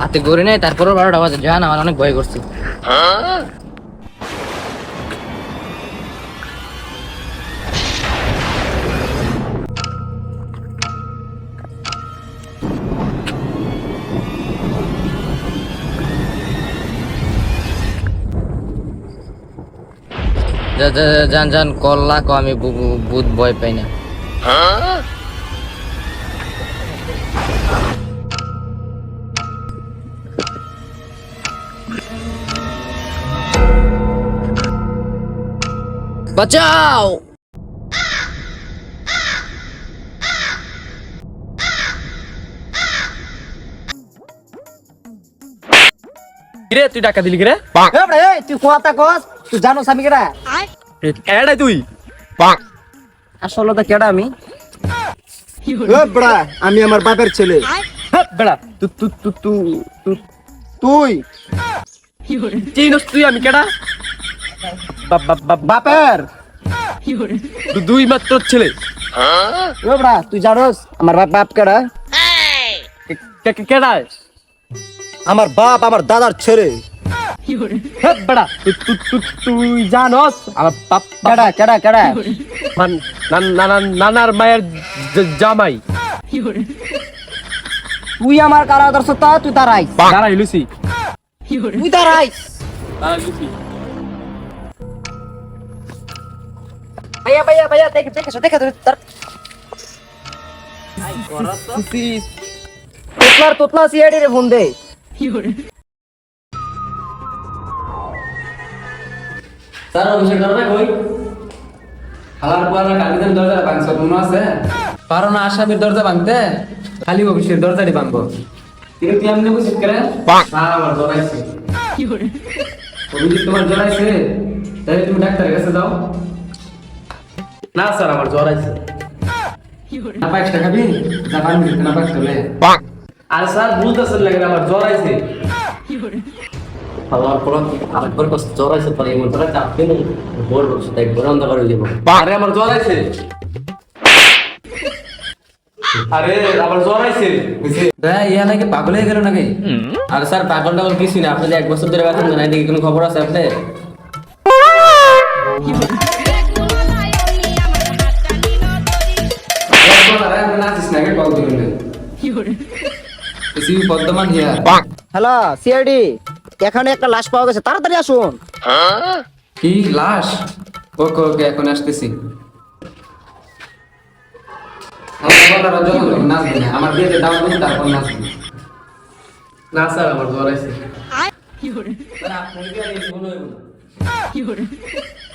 হাতে গড়ি নাই, তারপরও বারোটা বাজে। জান, আমার অনেক ভয় করছে। যান যান কল্লা কো আমি ভূত ভয় পাই না। বাঁচাও। কিরে তুই টাকা দিলি কিরে? তুই কোয়াতা কস? তুই জানোস আমি কেডা? এটাই তুই? আসলে তো কেডা আমি? বড়া আমি আমার বাপের ছেলে। বেড়া তুই তুই তুই তুই। তুই তুই আমি কেডা? বাপের। দুই মাত্র ছেলে। ও বড়া তুই জানোস আমার বাপ বাপ কেডা? কেডা? আমার বাপ আমার দাদার ছেলে। বেড়া তুই জানস আমার বাপ কেডা কেডা কেডা? নান- নানা- নানার মায়ের জামাই। তুই আমার কারা দর্শ তা তুই তারাইস দাঁড়াই লুসি। তুই দাঁড়াই লুসি। ভাইয়া ভাইয়া ভাইয়া দেখে দেখে দেখে তার তোতলার তোতলা সিআইডি রে ফোন দে। স্যার অফিসের দরজা কই? হালার পালা কালিদের দরজা ভাঙছ মনে আছে? পারো না আসামির দরজা ভাঙতে? খালি অফিসের দরজাটি ভাঙবো। কিন্তু তুই এমনি বুঝিস করে আমার জড়াইছে অভিজিৎ তোমার জড়াইছে তাহলে তুমি ডাক্তারের কাছে যাও। না স্যার আমার জ্বর আছে না না। না আর স্যার বুঝতেছেন লাগে আমার জ্বর আছে আমার কোনো আরেকবার কষ্ট জ্বর আছে পরে এমন করে চাপ দিন। বোর বসে তাই বোর অন্ধকার হয়ে যাব। আরে আমার জ্বর আছে আরে আমার জ্বর আছে দেখ ইয়া নাকি পাগল হয়ে গেল নাকি? আর স্যার পাগল টাগল কিছুই না আপনি এক বছর ধরে বেতন দেন এদিকে কোনো খবর আছে আপনার বর্ধমান হিয়া হ্যালো সিআইডি এখানে একটা লাশ পাওয়া গেছে তাড়াতাড়ি আসুন। কি লাশ? ওকে ওকে এখন আসতেছি। আমার বিয়েতে দাও দিন তারপর নাচবে। না স্যার আমার জ্বর আছে।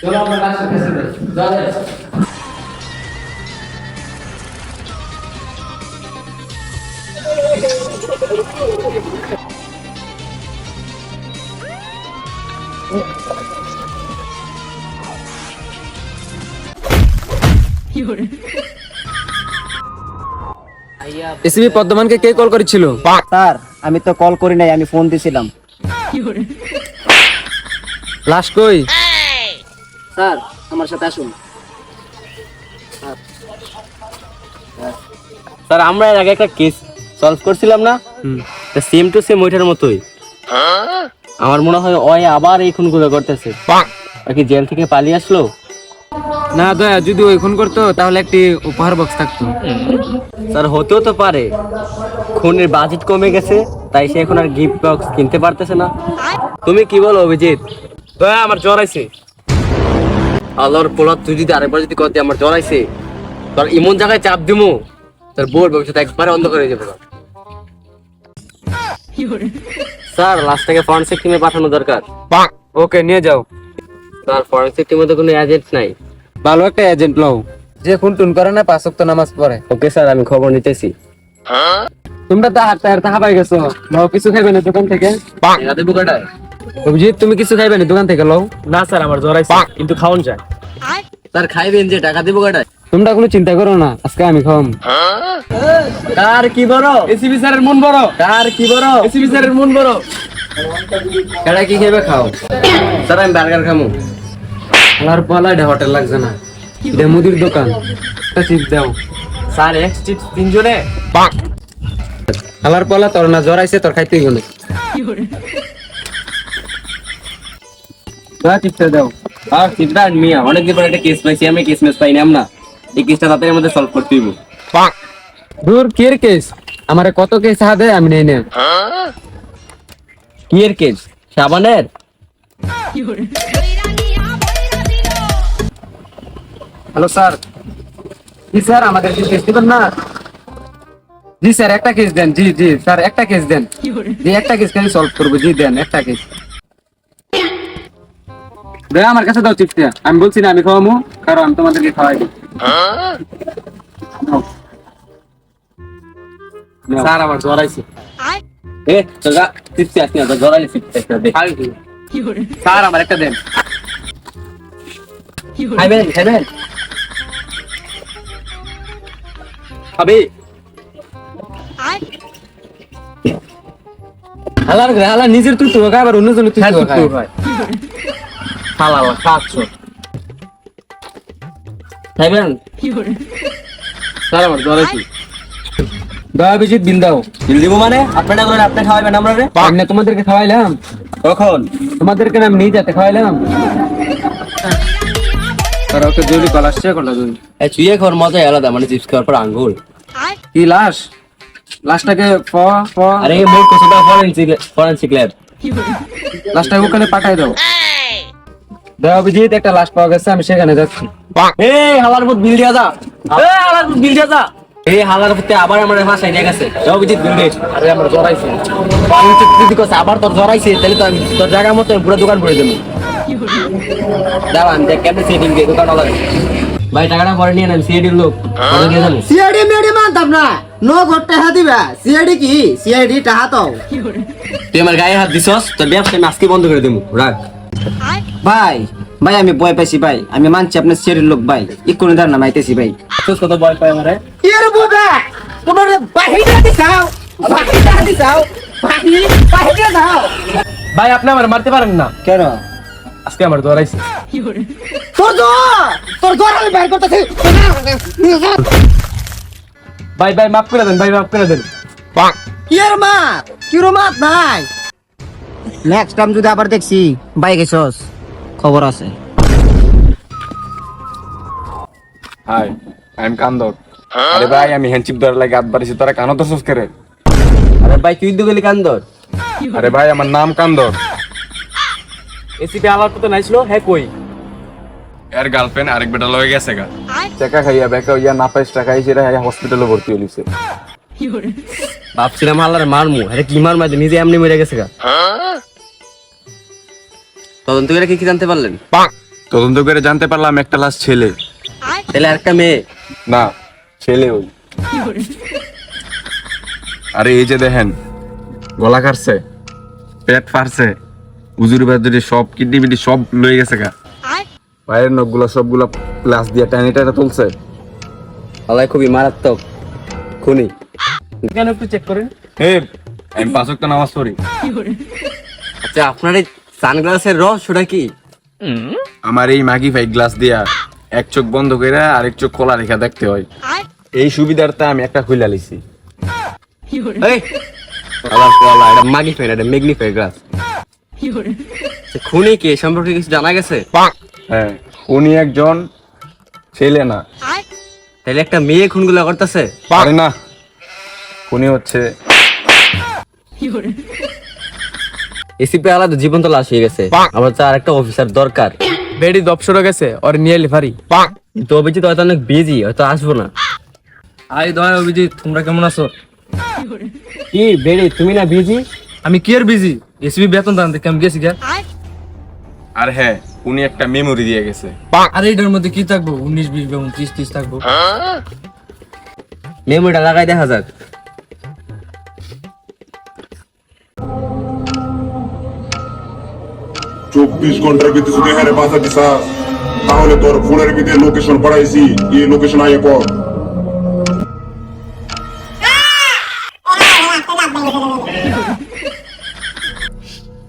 চলো আমরা লাশের কাছে যাই। এসিবি পদ্মমানকে কে কল করেছিল? স্যার আমি তো কল করি নাই আমি ফোন দিছিলাম। লাশ কই? স্যার আমার সাথে আসুন। স্যার আমরা এর আগে একটা কেস সলভ করছিলাম না? সেম টু সেম ওইটার মতোই। আমার মনে হয় ওই আবার এই খুন খুনগুলো করতেছে। আর কি জেল থেকে পালিয়ে আসলো? না দয়া যদি ওই খুন করতো তাহলে একটি উপহার বক্স থাকতো। স্যার হতেও তো পারে। খুনের বাজেট কমে গেছে তাই সে এখন আর গিফট বক্স কিনতে পারতেছে না। তুমি কি বলো অভিজিৎ? দয়া আমার জ্বর আইছে। আল্লাহর পোলা তুই যদি আরেকবার যদি করতে আমার জ্বর আইছে। তোর এমন জায়গায় চাপ দিমু। তোর বোর ভবিষ্যৎ একবারে অন্ধকার হয়ে যাবে। স্যার লাস্টটাকে ফরেন্সিক টিমে পাঠানো দরকার। ওকে নিয়ে যাও। স্যার ফরেন্সিক টিমে তো কোনো এজেন্ট নাই। ভালো একটা এজেন্ট লও। যে খুন টুন করে না পাঁচ ওয়াক্ত নামাজ পড়ে। ওকে স্যার আমি খবর নিতেছি। তোমরা তো হাত টায়ার তাহা পাই গেছো। লও কিছু খাইবে না দোকান থেকে? এরাতে বুকাটায় অভিজিৎ তুমি কিছু খাইবে না দোকান থেকে লও। না স্যার আমার জ্বর আছে কিন্তু খাওন যায়। স্যার খাইবেন যে টাকা দিব কাটায় তোমরা কোনো চিন্তা করো না আজকে আমি খাওয়াম। কার কি বড়? এসিবি স্যারের মন বড়। কার কি বড়? এসিবি স্যারের মন বড়। কেডা কি খাইবে খাও? স্যার আমি বার্গার খামু। আর পালা এটা হোটেল লাগছে না। এটা মুদির দোকান। একটা চিপ দাও। স্যার এক চিপস তিনজনে? পলা তোর না জ্বর আইছে তোর খাইতে গেলে টিপটা দাও। আর চিন্তা মিয়া অনেকদিন পর একটা কেস পাইছি আমি কেস মেস পাইনি আমরা। এই কেসটা সলভ করতে দূর কেস আমারে কত কেস আমি নেই নে কেস সাবানের? Hello, sir. জি, স্যার, আমাদের কেস দিবেন না? জি, স্যার, একটা কেস দেন। জি জি, স্যার, একটা কেস দেন। জি, একটা কেস খালি সলভ করব। জি, দেন, একটা কেস আমার কাছে দাও চিপটা আমি বলছি না আমি খাওয়ামু কারণ আমি তোমাদেরকে খাওয়াই। নাও। স্যার আমার জ্বর আইছে। এ তো যা চিপসি আসনি তো জ্বর আইছে চিপসি একটা দে। স্যার আমার একটা দেন। খাইবেন খাইবেন? খাবি? হালার হালা নিজের তুই তো খায় আবার অন্য জনের তুই হ্যাঁ, তুই তো খায়। খালা খাচ্ছ খাইবেন? স্যার আমার জ্বর আইছে দয়া বিজিত বিল দাও। বিল দিব মানে? আপনারা আপনি খাওয়াবেন আমরা রে? আমি তোমাদেরকে খাওয়াইলাম। কখন? তোমাদেরকে আমি নিয়ে যেতে খাওয়াইলাম। তারা ওকে জলি কল আসছে কোনটা জলি এই চুইয়ে খাওয়ার মজাই আলাদা মানে চিপস খাওয়ার পর আঙ্গুল। কি লাশ? লাশটাকে ফ ফ আরে মোট কিছু ফরেনসিক ফরেনসিক ল্যাব লাশটাকে ওখানে পাঠাই দাও। দয়া বিজিত একটা লাশ পাওয়া গেছে আমি সেখানে যাচ্ছি। এই হালার পুত বিল দিয়া যা। এই হালার পুত বিল দিয়া যা। এই হালার পুতে আবার আমার ভাষায় নিয়ে গেছে। যাও বিল দে আরে আমার জড়াইছে। আমি তো তুই কস আবার তোর জড়াইছে তাহলে তো আমি তোর জায়গা মতো পুরো দোকান ভরে দেবো। দাও আমি দেখ কেমন সেটিং দিয়ে দোকান আলাদা ভাই টাকাটা পরে নিয়ে নেন সিএডির লোক। সিআইডি মেডি মানতাম না। নো ঘর টাহা দিবা। সিআইডি কি? সিআইডি টাহা তো তুই আমার গায়ে হাত দিছস? তোর ব্যবসা আমি আজকে বন্ধ করে দেবো। রাখ। ভাই ভাই আমি ভয় পাইছি ভাই। আমি মানছি আপনার সিআইডির লোক ভাই। এক্ষুনি দাঁড়ান মাইতেছি ভাই। তুই কত ভয় পায় আমারে। এর বুবা তোমার বাহিরে দিছাও বাহিরে দিছাও বাহিরে বাহিরে দাও ভাই আপনি আমার মারতে পারেন না। কেন? আজকে আমার দৌড়াইছে তোর জ্বর? তোর জ্বর আমি বাইর করতেছি। ভাই ভাই মাফ করে দেন ভাই মাফ করে দেন। কি এর মাত কি রো মাত নাই। নেক্সট টাইম যদি আবার দেখছি বাইক এসস। খবর আছে। হাই আই এম কান্দর আরে ভাই আমি হ্যান্ডচিপ ধরে লাগে হাত বাড়িছি তোরা কানো তো করে আরে ভাই তুই তো গেলি কান্দর। আরে ভাই আমার নাম কান্দর। এসিপি আলার তো নাইছিল? হ্যাঁ কই? এর গার্লফ্রেন্ড আরেক বেটা লয়ে গেছে গা। টাকা খাইয়া বেকা ইয়া না পাইস টাকা হিসেবে হসপিটালে ভর্তি হলিছে ভাবছিলাম হালার মারমু। আরে কি মার নিজে এমনি মরে গেছে গা। তদন্ত করে কি কি জানতে পারলেন? তদন্ত করে জানতে পারলাম একটা লাশ ছেলে। তাহলে একটা মেয়ে? না ছেলে ওই। আরে এই যে দেখেন গলা কাটছে পেট ফাড়ছে উজুর বাজুরি সব কিডনি বিডনি সব লয়ে গেছে গা। পায়ের নখগুলা সবগুলা প্লাস দিয়ে টানি টানে তুলছে। হালাই খুবই মারাত্মক। খুনি। কেন একটু চেক করেন? হে আমি পাঁচক তো নামাজ পড়ি। আচ্ছা আপনার এই সানগ্লাসের রহস্যটা কি? আমার এই মাগি ভাই গ্লাস দিয়া এক চোখ বন্ধ করে আরেক চোখ খোলা রেখা দেখতে হয়। এই সুবিধার্থে আমি একটা খুলে লিছি। এই! আবার কলা এটা মাগনিফাই এটা ম্যাগনিফাই গ্লাস। খুনি কে সম্পর্কে কিছু জানা গেছে? হ্যাঁ উনি একজন ছেলে না। তাহলে একটা মেয়ে খুনগুলো করতেছে? পারে না উনি হচ্ছে এসিপি আলাদা জীবন্ত লাশ হয়ে গেছে। আমার তো আর একটা অফিসার দরকার। বেডি দপসর গেছে ওর নিয়ে লিফারি তো অভিজিৎ হয়তো অনেক বিজি হয়তো আসব না। আই দয় অভিজিৎ তোমরা কেমন আছো? কি বেড়ে তুমি না বিজি আমি কি আর বিজি এসবি বেতন দান থেকে আমি গেছি গা। আর হ্যাঁ উনি একটা মেমোরি দিয়ে গেছে। আর এইটার মধ্যে কি থাকব? উনিশ বিশ বা উনত্রিশ ত্রিশ থাকব। মেমোরিটা লাগাই দেখা যাক। চব্বিশ ঘণ্টার ভিতরে যদি হারে বাঁচা দিছাস তাহলে তোর ফোনের ভিতরে লোকেশন পাঠাইছি এই লোকেশন আইয়া পর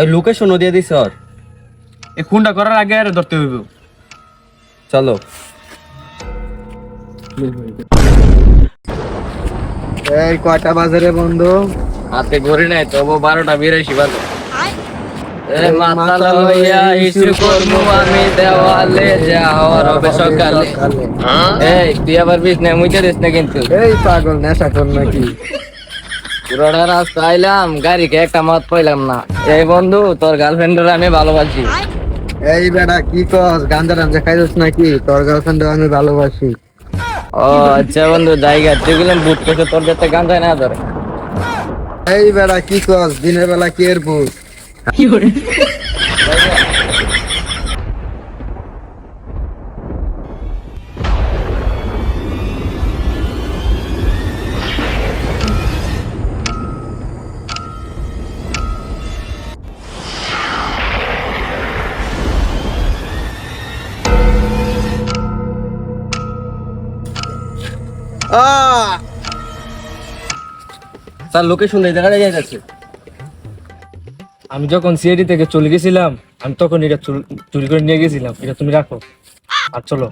ওই লোকেশনও দিয়ে দিস ওর। এই খুনটা করার আগে আর ধরতে হইব। চলো। এই কয়টা বাজে রে বন্ধু? হাতে ঘড়ি নাই তবু বারোটা বিরাশি বাজে। ইস্যু করব আমি দেওয়ালে যা হবে সকালে। এই তুই আবার বিষ না মুইতে দিস না কিন্তু। এই পাগল নেশা কর নাকি? পুরোটা রাস্তা আইলাম গাড়িকে একটা মত পাইলাম না। এই বন্ধু তোর গার্লফ্রেন্ডের আমি ভালোবাসি। এই বেটা কি কস গাঞ্জা টাঞ্জা খাইছিস নাকি? তোর গার্লফ্রেন্ড আমি ভালোবাসি। ও আচ্ছা বন্ধু জায়গা তুই গেলাম বুট তোর যাতে গান যায় না ধরে। এই বেটা কি কস দিনের বেলা কি এর বুঝ স্যার লোকেশন এই জায়গাটা যাইতেছে। আমি যখন সিআইডি থেকে চলে গেছিলাম আমি তখন এটা চুর- চুরি করে নিয়ে গেছিলাম। এটা তুমি রাখো। আর চলো।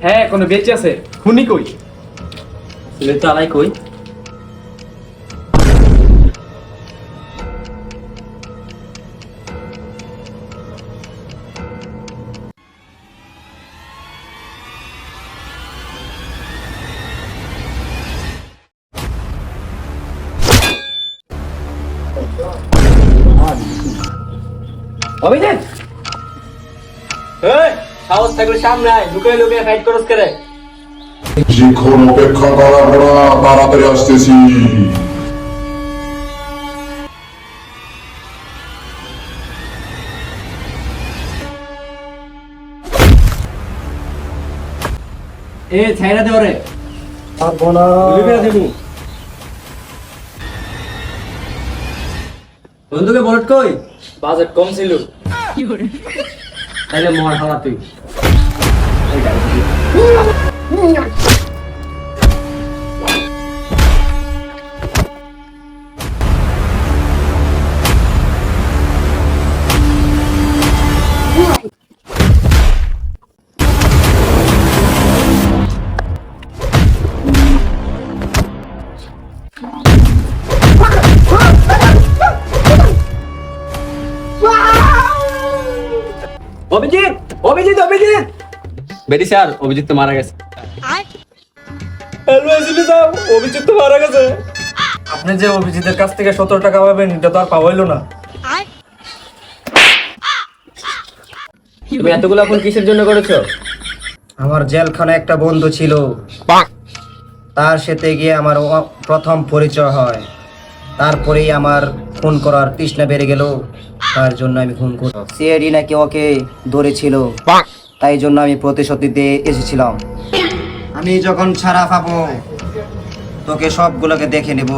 হ্যাঁ কোনো বেঁচে আছে? খুনি কই? ছেলে তো আলাই কই? অভিজিৎ! এই সাহস থাকলে সামনে আয় লুকিয়ে লুকিয়ে ফাইট করস করে কিছুক্ষণ অপেক্ষা করা ঘোড়া তাড়াতাড়ি আসতেছি। এ ছাইরা দে ওরে। পারব না লুকিয়ে দেবো। বন্ধুকে বলট কই? বাজেট কম ছিল। তাহলে মর হালা তুই। অভিজিৎ অভিজিৎ অভিজিৎ! বেরি স্যার অভিজিৎ তো মারা গেছে। হ্যালো এসিপি সাহেব অভিজিৎ তো মারা গেছে। আপনি যে অভিজিতের কাছ থেকে সতেরো টাকা পাবেন এটা তো আর পাওয়া না। তুমি এতগুলো এখন কিসের জন্য করেছ? আমার জেলখানে একটা বন্ধু ছিল। তার সাথে গিয়ে আমার প্রথম পরিচয় হয়। তারপরেই আমার খুন করার তৃষ্ণা বেড়ে গেল। তার জন্য আমি খুন করি সিআইডি নাকি ওকে ধরেছিল। তাই জন্য আমি প্রতিশোধ দিতে এসেছিলাম। আমি যখন ছাড়া পাবো তোকে সবগুলোকে দেখে নেব।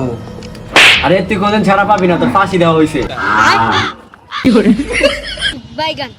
আরে তুই কোনদিন ছাড়া পাবি না তোর ফাঁসি দেওয়া হয়েছে। বাইগান।